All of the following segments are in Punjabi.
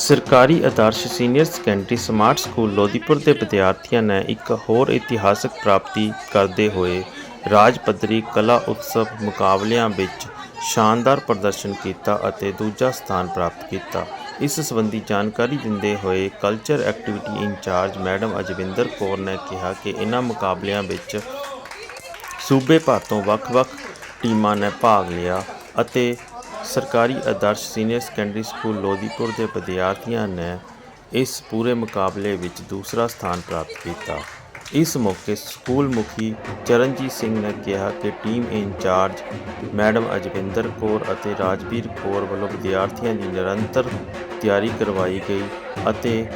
ਸਰਕਾਰੀ Adarsh senior secondary smart school Lodhipur ਦੇ ਵਿਦਿਆਰਥੀਆਂ ਨੇ ਇੱਕ ਹੋਰ ਇਤਿਹਾਸਕ ਪ੍ਰਾਪਤੀ ਕਰਦੇ ਹੋਏ ਰਾਜ ਪੱਧਰੀ ਕਲਾ ਉਤਸਵ ਮੁਕਾਬਲਿਆਂ ਵਿੱਚ ਸ਼ਾਨਦਾਰ ਪ੍ਰਦਰਸ਼ਨ ਕੀਤਾ ਅਤੇ ਦੂਜਾ ਸਥਾਨ ਪ੍ਰਾਪਤ ਕੀਤਾ। ਇਸ ਸੰਬੰਧੀ ਜਾਣਕਾਰੀ ਦਿੰਦੇ ਹੋਏ culture activity incharge madam Ajwinder Kaur ਨੇ ਕਿਹਾ ਕਿ ਇਹਨਾਂ ਮੁਕਾਬਲਿਆਂ ਵਿੱਚ ਸੂਬੇ ਭਰ ਤੋਂ ਵੱਖ-ਵੱਖ ਟੀਮਾਂ ਨੇ ਭਾਗ ਲਿਆ ਅਤੇ ਸਰਕਾਰੀ Adarsh senior secondary school Lodhipur ਦੇ ਵਿਦਿਆਰਥੀਆਂ ਨੇ ਇਸ ਪੂਰੇ ਮੁਕਾਬਲੇ ਵਿੱਚ ਦੂਸਰਾ ਸਥਾਨ ਪ੍ਰਾਪਤ ਕੀਤਾ। ਇਸ ਮੌਕੇ ਸਕੂਲ ਮੁਖੀ ਚਰਨਜੀਤ ਸਿੰਘ ਨੇ ਕਿਹਾ ਕਿ team incharge madam Ajwinder Kaur ਅਤੇ ਰਾਜਵੀਰ ਕੌਰ ਵੱਲੋਂ ਵਿਦਿਆਰਥੀਆਂ ਦੀ ਨਿਰੰਤਰ ਤਿਆਰੀ ਕਰਵਾਈ ਗਈ ਅਤੇ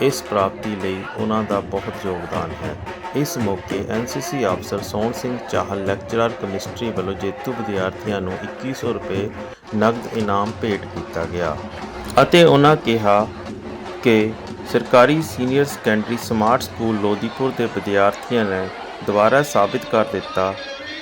ਇਸ ਪ੍ਰਾਪਤੀ ਲਈ ਉਹਨਾਂ ਦਾ ਬਹੁਤ ਯੋਗਦਾਨ ਹੈ। ਇਸ ਮੌਕੇ ਐਨਸੀਸੀ ਅਫਸਰ ਸੋਹਣ ਸਿੰਘ ਚਾਹਲ, ਲੈਕਚਰਰ ਕੈਮਿਸਟਰੀ ਵੱਲੋਂ ਜੇਤੂ ਵਿਦਿਆਰਥੀਆਂ ਨੂੰ 2100 ਰੁਪਏ ਨਗਦ ਇਨਾਮ ਭੇਟ ਕੀਤਾ ਗਿਆ ਅਤੇ ਉਹਨਾਂ ਕਿਹਾ ਕਿ ਸਰਕਾਰੀ senior secondary smart school Lodhipur ਦੇ ਵਿਦਿਆਰਥੀਆਂ ਨੇ ਦੁਬਾਰਾ ਸਾਬਿਤ ਕਰ ਦਿੱਤਾ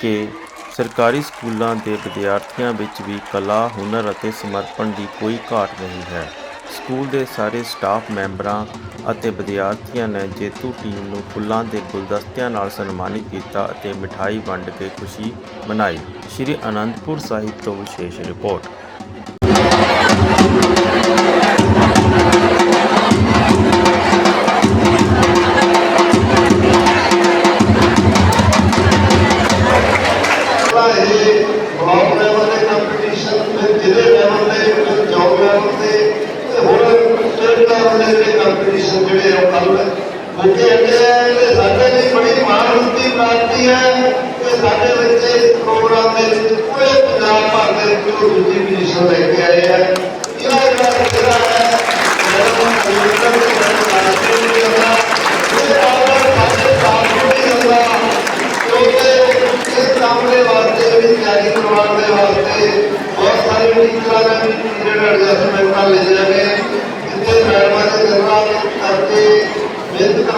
ਕਿ ਸਰਕਾਰੀ ਸਕੂਲਾਂ ਦੇ ਵਿਦਿਆਰਥੀਆਂ ਵਿੱਚ ਵੀ ਕਲਾ, ਹੁਨਰ ਅਤੇ ਸਮਰਪਣ ਦੀ ਕੋਈ ਘਾਟ ਨਹੀਂ ਹੈ। ਸਕੂਲ ਦੇ ਸਾਰੇ ਸਟਾਫ ਮੈਂਬਰਾਂ ਅਤੇ ਵਿਦਿਆਰਥੀਆਂ ਨੇ ਜੇਤੂ ਟੀਮ ਨੂੰ ਫੁੱਲਾਂ ਦੇ ਗੁਲਦਸਤਿਆਂ ਨਾਲ ਸਨਮਾਨਿਤ ਕੀਤਾ ਅਤੇ ਮਿਠਾਈ ਵੰਡ ਕੇ ਖੁਸ਼ੀ ਮਨਾਈ। ਸ਼੍ਰੀ ਅਨੰਦਪੁਰ ਸਾਹਿਬ ਤੋਂ ਵਿਸ਼ੇਸ਼ ਰਿਪੋਰਟ। ਦੇ ਜਿਹੜੇ ਕੰਪੀਟੀਸ਼ਨ ਜਿਹੜੇ ਉਹ ਕੱਲ ਮੁੱਕੇ ਅੱਗੇ ਆ ਇਹ ਸਾਡੇ ਲਈ ਬੜੀ ਮਾਣ ਦੀ ਪ੍ਰਾਪਤੀ ਹੈ ਕਿ ਸਾਡੇ ਬੱਚੇ ਇਸ ਪ੍ਰੋਗਰਾਮ ਦੇ ਵਿੱਚ ਪੂਰੇ ਪੰਜਾਬ ਭਰ ਦੇ ਵਿੱਚੋਂ ਦੂਜੀ ਪੋਜੀਸ਼ਨ ਲੈ ਕੇ ਆਏ ਆ ਇਹਦਾ ਜਿਹੜਾ ਜਿਹੜਾ ਹੈ ਜਿਹੜਾ ਕੰਪਿਊਟਰ ਦੇ ਨਾਲ ਕਾਰਜਕ੍ਰਮ ਵੀ ਹੁੰਦਾ ਇਹ ਆਵਾਜ਼ ਸਾਡੇ ਸਾਥ ਵੀ ਹੁੰਦਾ ਕਿਉਂਕਿ ਇਸ ਕੰਮ ਦੇ ਵਾਸਤੇ ਵੀ ਤਿਆਰੀ ਕਰਵਾਉਣ ਦੇ ਵਾਸਤੇ ਬਹੁਤ ਸਾਰੇ ਟੀਚਰਾਂ ਨੇ ਵੀ ਪੀਰੀਅਡ ਐਡਜਸਟਮੈਂਟਾਂ ਲਈਆਂ ਨੇ ਜਿੱਥੇ ఎందుకు